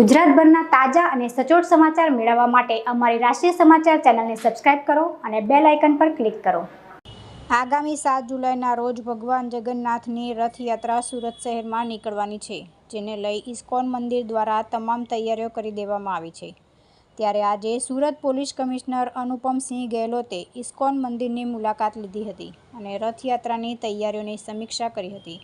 ગુજરાતભરના તાજા અને સચોટ સમાચાર મેળવવા માટે અમારી રાષ્ટ્રીય સમાચાર ચેનલને સબસ્ક્રાઇબ કરો અને બેલ આઇકન પર ક્લિક કરો. આગામી સાત જુલાઈના રોજ ભગવાન જગન્નાથની રથયાત્રા સુરત શહેરમાં નીકળવાની છે, જેને લઈ ઇસ્કોન મંદિર દ્વારા તમામ તૈયારીઓ કરી દેવામાં આવી છે. ત્યારે આજે સુરત પોલીસ કમિશનર અનુપમસિંહ ગેહલોતે ઇસ્કોન મંદિરની મુલાકાત લીધી હતી અને રથયાત્રાની તૈયારીઓની સમીક્ષા કરી હતી.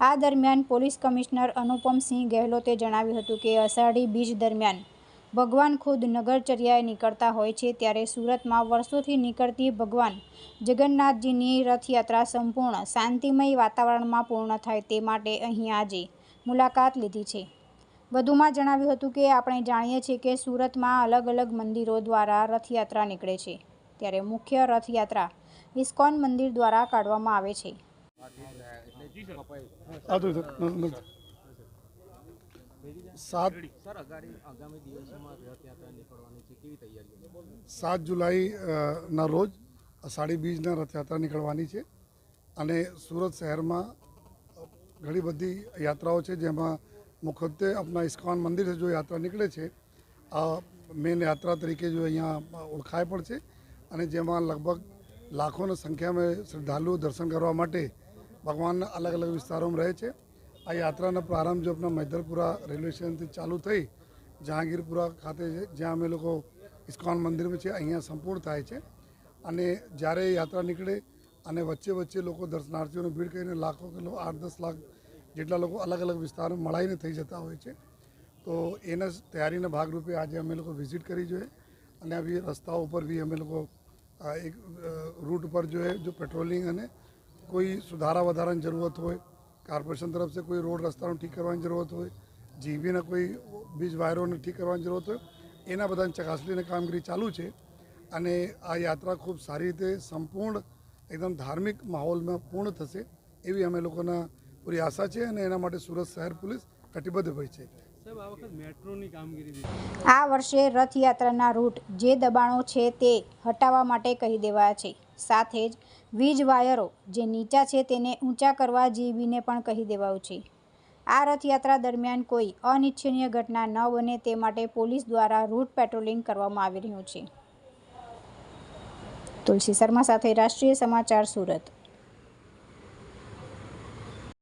આ દરમિયાન પોલીસ કમિશનર અનુપમસિંહ ગેહલોતે જણાવ્યું હતું કે અષાઢી બીજ દરમિયાન ભગવાન ખુદ નગરચર્યાએ નીકળતા હોય છે ત્યારે સુરતમાં વર્ષોથી નીકળતી ભગવાન જગન્નાથજીની રથયાત્રા સંપૂર્ણ શાંતિમય વાતાવરણમાં પૂર્ણ થાય તે માટે અહીં આજે મુલાકાત લીધી છે. વધુમાં જણાવ્યું હતું કે આપણે જાણીએ છીએ કે સુરતમાં અલગ અલગ મંદિરો દ્વારા રથયાત્રા નીકળે છે, ત્યારે મુખ્ય રથયાત્રા ઇસ્કોન મંદિર દ્વારા કાઢવામાં આવે છે. સાત જુલાઈ ના રોજ અષાઢી બીજના રથયાત્રા નીકળવાની છે અને સુરત શહેરમાં ઘણી બધી યાત્રાઓ છે જેમાં મુખ્યત્વે આપણા ઇસ્કોન મંદિર જો યાત્રા નીકળે છે, આ મેન યાત્રા તરીકે જો અહીંયા ઓળખાય પણ છે અને જેમાં લગભગ લાખોની સંખ્યામાં શ્રદ્ધાળુઓ દર્શન કરવા માટે ભગવાનના અલગ અલગ વિસ્તારોમાં રહે છે. આ યાત્રાનો પ્રારંભ જો આપણા મૈદરપુરા રેલવે સ્ટેશનથી ચાલુ થઈ જહાંગીરપુરા ખાતે જ્યાં અમે લોકો ઇસ્કોન મંદિરમાં છે, અહીંયા સંપૂર્ણ થાય છે. અને જ્યારે યાત્રા નીકળે અને વચ્ચે વચ્ચે લોકો દર્શનાર્થીઓને ભીડ કરીને લાખો કિલો, આઠ દસ લાખ જેટલા લોકો અલગ અલગ વિસ્તારમાં મળાઈને થઈ જતા હોય છે. તો એના તૈયારીના ભાગરૂપે આજે અમે લોકો વિઝિટ કરી જોઈએ. અને આવી રસ્તાઓ ઉપર બી અમે લોકો એક રૂટ પર જોઈએ, જો પેટ્રોલિંગ અને કોઈ સુધારા વધારાની જરૂરત હોય કોર્પોરેશન તરફ से કોઈ રોડ રસ્તાનું ઠીક કરવાની જરૂરત હોય જીબીના કોઈ બીજ વાયરોને ઠીક કરવાની જરૂરત હોય, એના બધાની ચકાસણીની કામગીરી ચાલુ છે. અને આ યાત્રા ખૂબ સારી રીતે સંપૂર્ણ, એકદમ ધાર્મિક માહોલમાં પૂર્ણ થશે એવી અમે લોકોના પૂરી આશા છે અને એના માટે સુરત શહેર પોલીસ કટિબદ્ધ હોય છે. આ વર્ષે રથયાત્રાના રૂટ જે દબાણો છે તે હટાવવા માટે કહી દેવાયા છે. સાથે જ વીજ વાયરો જે નીચા છે તેને ઊંચા કરવા જીબીને પણ કહી દેવાયું છે. આ રથયાત્રા દરમિયાન કોઈ અનિચ્છનીય ઘટના ન બને તે માટે પોલીસ દ્વારા રૂટ પેટ્રોલિંગ કરવામાં આવી રહ્યું છે. તુલસી શર્મા સાથે રાષ્ટ્રીય સમાચાર સુરત.